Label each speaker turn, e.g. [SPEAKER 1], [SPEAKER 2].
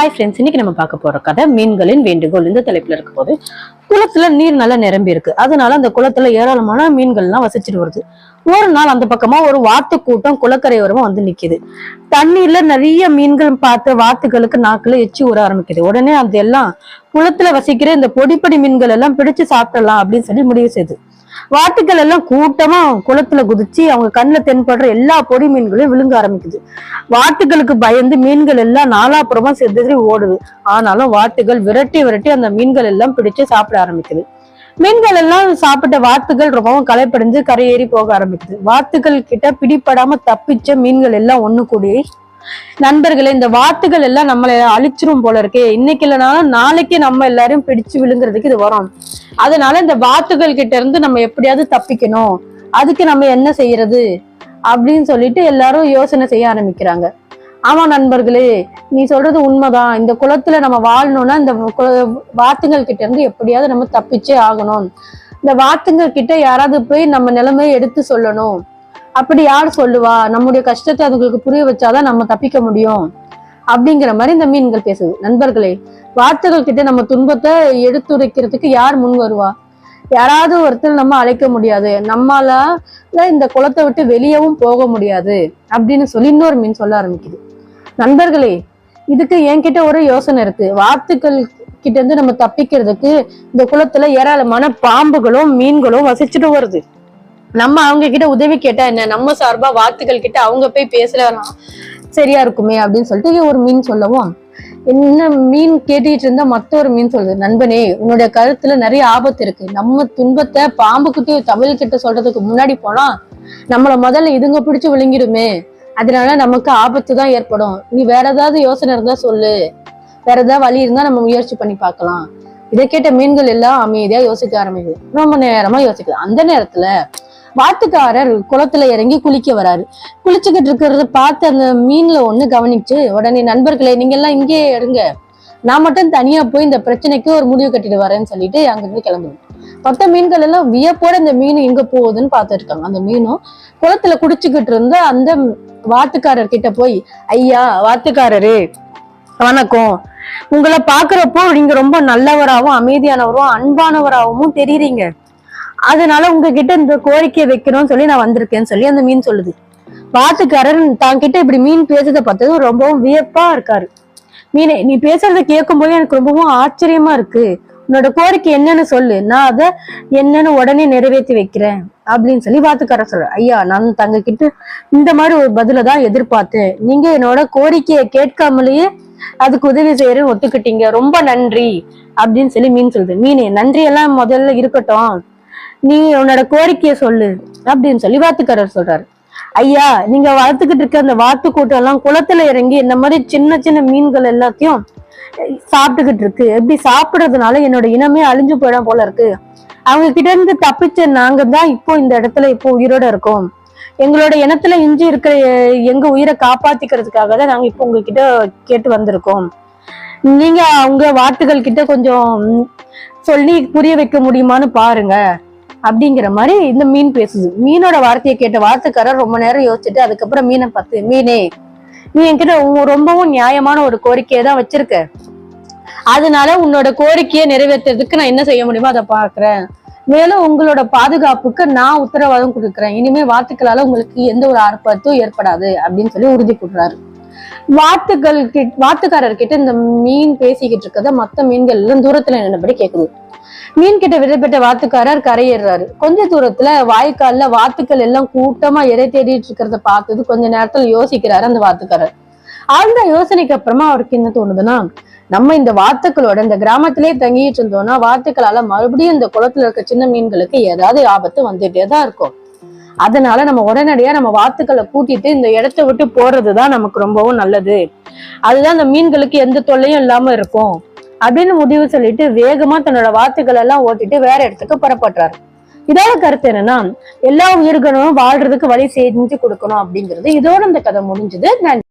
[SPEAKER 1] Hi friends இன்னைக்கு நம்ம பார்க்க போற கதை மீன்களின் வேண்டுகோள். இந்த தலைப்புல இருக்க போது குளத்துல நீர் நல்லா நிரம்பி இருக்கு. அதனால அந்த குளத்துல ஏராளமான மீன்கள்லாம் வசிச்சுட்டு வருது. ஒரு நாள் அந்த பக்கமா ஒரு வாத்து கூட்டம் குளக்கரை ஓரமா வந்து நிக்குது. தண்ணீர்ல நிறைய மீன்கள் பார்த்து வாத்துகளுக்கு நாக்குல எச்சி ஊற ஆரம்பிக்குது. உடனே அது எல்லாம் குளத்துல வசிக்கிற இந்த பொடிப்படி மீன்கள் எல்லாம் பிடிச்சு சாப்பிடலாம் அப்படின்னு சொல்லி முடிவு செய்யுது வாத்துக்கள் எல்லாம் கூட்டமா குளத்துல குதிச்சு அவங்க கண்ணுல தென்படுற எல்லா பொடி மீன்களையும் விழுங்க ஆரம்பிக்குது. வாத்துகளுக்கு பயந்து மீன்கள் எல்லாம் நாலாப்புறமா செதுறி ஓடுது. ஆனாலும் வாத்துகள் விரட்டி விரட்டி அந்த மீன்கள் எல்லாம் பிடிச்சு சாப்பிட ஆரம்பிக்குது. மீன்கள் எல்லாம் சாப்பிட்ட வாத்துகள் ரொம்பவும் களைப்படைஞ்சு கரையேறி போக ஆரம்பிக்குது. வாத்துகள் கிட்ட பிடிப்படாம தப்பிச்ச மீன்கள் எல்லாம் ஒண்ணு கூடி நண்பர்களே இந்த வாத்துகள் எல்லாம் நம்மளை அழிச்சிரும் போல இருக்கே. இன்னைக்கு இல்லைனாலும் நாளைக்கு நம்ம எல்லாரையும் பிடிச்சு விழுங்குறதுக்கு இது வரும். அதனால இந்த வாத்துகள் கிட்ட இருந்து நம்ம எப்படியாவது தப்பிக்கணும். அதுக்கு நம்ம என்ன செய்யறது? அப்படின்னு சொல்லிட்டு எல்லாரும் யோசனை செய்ய ஆரம்பிக்கிறாங்க. ஆமா நண்பர்களே நீ சொல்றது உண்மைதான். இந்த குளத்துல நம்ம வாழணும்னா இந்த வாத்துங்கள் கிட்ட இருந்து எப்படியாவது நம்ம தப்பிச்சே ஆகணும். இந்த வாத்துங்கள் கிட்ட யாராவது போய் நம்ம நிலைமையை எடுத்து சொல்லணும். அப்படி யார் சொல்லுவா? நம்முடைய கஷ்டத்தை அதுங்களுக்கு புரிய வச்சாதான் நம்ம தப்பிக்க முடியும். அப்படிங்கிற மாதிரி இந்த மீன்கள் பேசுது. நண்பர்களே வார்த்தைகள் கிட்ட நம்ம துன்பத்தை எடுத்துரைக்கிறதுக்கு யார் முன் வருவா? யாராவது ஒருத்தர் நம்ம அழைக்க முடியாது. நம்மளால இந்த குளத்தை விட்டு வெளியவும் போக முடியாது அப்படின்னு சொல்லி இன்னொரு மீன் சொல்ல ஆரம்பிக்குது. நண்பர்களே இதுக்கு என்கிட்ட ஒரு யோசனை இருக்கு. வாத்துக்கள் கிட்ட இருந்து நம்ம தப்பிக்கிறதுக்கு இந்த குளத்துல ஏராளமான பாம்புகளும் மீன்களும் வசிச்சுட்டு வருது. நம்ம அவங்க கிட்ட உதவி கேட்டா என்ன? நம்ம சார்பா வாத்துக்கள் கிட்ட அவங்க போய் பேசலாம். சரியா இருக்குமே அப்படின்னு சொல்லிட்டு ஒரு மீன் சொல்லவும் என்ன மீன் கேட்டுட்டு இருந்தா மத்தொரு மீன் சொல்லுது நண்பனே உன்னுடைய கருத்துல நிறைய ஆபத்து இருக்கு. நம்ம துன்பத்தை பாம்புக்கிட்ட தமிழ் கிட்ட சொல்றதுக்கு முன்னாடி போனா நம்மள முதல்ல இதுங்க பிடிச்சு விழுங்கிடுமே. அதனால நமக்கு ஆபத்து தான் ஏற்படும். நீ வேற ஏதாவது யோசனை இருந்தா சொல்லு. வேற ஏதாவது வழி இருந்தா நம்ம முயற்சி பண்ணி பார்க்கலாம். இதை கேட்ட மீன்கள் எல்லாம் அமைதியா யோசிக்க ஆரம்பிக்குது. ரொம்ப நேரமா யோசிக்குது. அந்த நேரத்துல வாத்துக்காரர் குளத்துல இறங்கி குளிக்க வராரு. குளிச்சுக்கிட்டு இருக்கிறத பார்த்து அந்த மீன்ல ஒண்ணு கவனிச்சு உடனே நண்பர்களே நீங்க எல்லாம் இங்கேயே எடுங்க நான் மட்டும் தனியா போய் இந்த பிரச்சனைக்கு ஒரு முடிவு கட்டிட்டு வரேன்னு சொல்லிட்டு அங்கிருந்து கிளம்புது. மொத்த மீன்கள் எல்லாம் வியப்போட இந்த மீன் எங்க போகுதுன்னு பார்த்துட்டு இருக்காங்க அந்த மீனும் குளத்துல குடிச்சுக்கிட்டு இருந்த அந்த வாத்துக்காரர் கிட்ட போய் ஐயா வாத்துக்காரரு வணக்கம். உங்களை பாக்குறப்போ நீங்க ரொம்ப நல்லவராகவும் அமைதியானவரும் அன்பானவராகவும் தெரியுறீங்க. அதனால உங்ககிட்ட இந்த கோரிக்கை வைக்கணும்னு சொல்லி நான் வந்திருக்கேன்னு சொல்லி அந்த மீன் சொல்லுது. வாத்துக்காரர் தான் கிட்ட இப்படி மீன் பேசுறதை பார்த்ததும் ரொம்பவும் வியப்பா இருக்காரு. மீனே நீ பேசுறத கேட்கும்போது எனக்கு ரொம்பவும் ஆச்சரியமா இருக்கு. உன்னோட கோரிக்கை என்னன்னு சொல்லு. நான் அதை என்னன்னு உடனே நிறைவேற்றி வைக்கிறேன் அப்படின்னு சொல்லி வாத்துக்கார சொல்ற ஐயா நான் தங்க கிட்ட இந்த மாதிரி ஒரு பதில தான் எதிர்பார்த்தேன். நீங்க என்னோட கோரிக்கையை கேட்காமலேயே அதுக்கு உதவி செய்யறேன்னு ஒத்துக்கிட்டீங்க. ரொம்ப நன்றி அப்படின்னு சொல்லி மீன் சொல்லுது. மீனே நன்றி எல்லாம் முதல்ல இருக்கட்டும். நீ உன்னோட கோரிக்கையை சொல்லு அப்படின்னு சொல்லி வாத்துக்காரர் சொல்றாரு. ஐயா நீங்க வளர்த்துக்கிட்டு இருக்க அந்த வாத்து கூட்டம் எல்லாம் குளத்துல இறங்கி இந்த மாதிரி சின்ன சின்ன மீன்கள் எல்லாத்தையும் சாப்பிட்டுக்கிட்டு இருக்கு. எப்படி சாப்பிடுறதுனால என்னோட இனமே அழிஞ்சு போயிடும் போல இருக்கு. அவங்க கிட்ட இருந்து தப்பிச்ச நாங்க தான் இப்போ இந்த இடத்துல இப்போ உயிரோட இருக்கோம். எங்களோட இனத்துல இஞ்சி இருக்கிற எங்க உயிரை காப்பாத்திக்கிறதுக்காக தான் நாங்க இப்போ உங்ககிட்ட கேட்டு வந்திருக்கோம். நீங்க அவங்க வாத்துகள் கிட்ட கொஞ்சம் சொல்லி புரிய வைக்க முடியுமான்னு பாருங்க. அப்படிங்கிற மாதிரி இந்த மீன் பேசுது. மீனோட வார்த்தையை கேட்ட வார்த்தைக்காரர் ரொம்ப நேரம் யோசிச்சுட்டு அதுக்கப்புறம் மீனை பார்த்து மீனே நீ என்கிட்ட உ- ரொம்பவும் நியாயமான ஒரு கோரிக்கையை தான் வச்சிருக்க. அதனால உன்னோட கோரிக்கையை நிறைவேற்றுறதுக்கு நான் என்ன செய்ய முடியுமோ அதை பாக்குறேன் மேலும் உங்களோட பாதுகாப்புக்கு நான் உத்தரவாதம் கொடுக்குறேன். இனிமே வார்த்தைகளால உங்களுக்கு எந்த ஒரு ஆர்ப்பாட்டும் ஏற்படாது அப்படின்னு சொல்லி உறுதி கொடுறாரு வாத்துக்கள் கிட் வாத்துக்காரர் கிட்ட இந்த மீன் பேசிக்கிட்டு இருக்கத மத்த மீன்கள் எல்லாம் தூரத்துல நின்றபடி கேக்குது. மீன் கிட்ட விடைபெற்ற வாத்துக்காரர் கரையேறாரு. கொஞ்ச தூரத்துல வாய்க்கால்ல வாத்துக்கள் எல்லாம் கூட்டமா எதை தேடிட்டு இருக்கிறத பார்த்தது கொஞ்ச நேரத்துல யோசிக்கிறாரு அந்த வாத்துக்காரர். அந்த யோசனைக்கு அப்புறமா அவருக்கு என்ன தோணுதுன்னா நம்ம இந்த வாத்துக்களோட இந்த கிராமத்திலே தங்கிட்டு இருந்தோம்னா வாத்துக்களால மறுபடியும் இந்த குளத்துல இருக்க சின்ன மீன்களுக்கு ஏதாவது ஆபத்து வந்துட்டே தான் இருக்கும். அதனால நம்ம உடனடியா நம்ம வாத்துக்களை கூட்டிட்டு இந்த இடத்த விட்டு போறதுதான் நமக்கு ரொம்பவும் நல்லது. அதுதான் அந்த மீன்களுக்கு எந்த தொல்லையும் இல்லாம இருக்கும். அப்படின்னு முடிவு சொல்லிட்டு வேகமா தன்னோட வாத்துக்கள் எல்லாம் ஓட்டிட்டு வேற இடத்துக்கு புறப்படுறாரு. இதோட கருத்து என்னன்னா எல்லா உயிர்களும் வாழ்றதுக்கு வழி செஞ்சு கொடுக்கணும் அப்படிங்கிறது. இதோட இந்த கதை முடிஞ்சது. நன்றி.